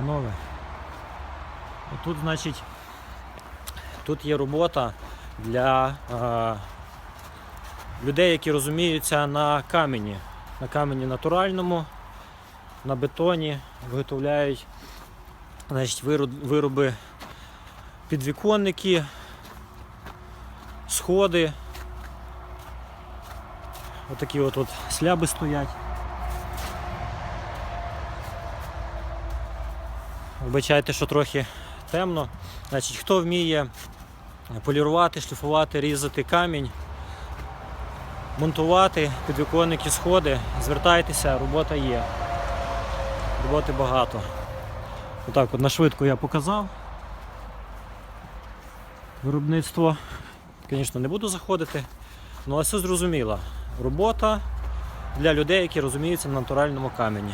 Панове. Тут, значить, тут є робота для е, людей, які розуміються на камені. На камені натуральному, на бетоні виготовляють значить, вироби підвіконники, сходи. Отакі от, от сляби стоять. Вибачайте, що трохи темно. Значить, хто вміє полірувати, шліфувати, різати камінь, монтувати підвіконники, сходи, звертайтеся, робота є. Роботи багато. Отак от на швидко я показав. Виробництво, звісно, не буду заходити. Ну, але все зрозуміло. Робота для людей, які розуміються на натуральному камені.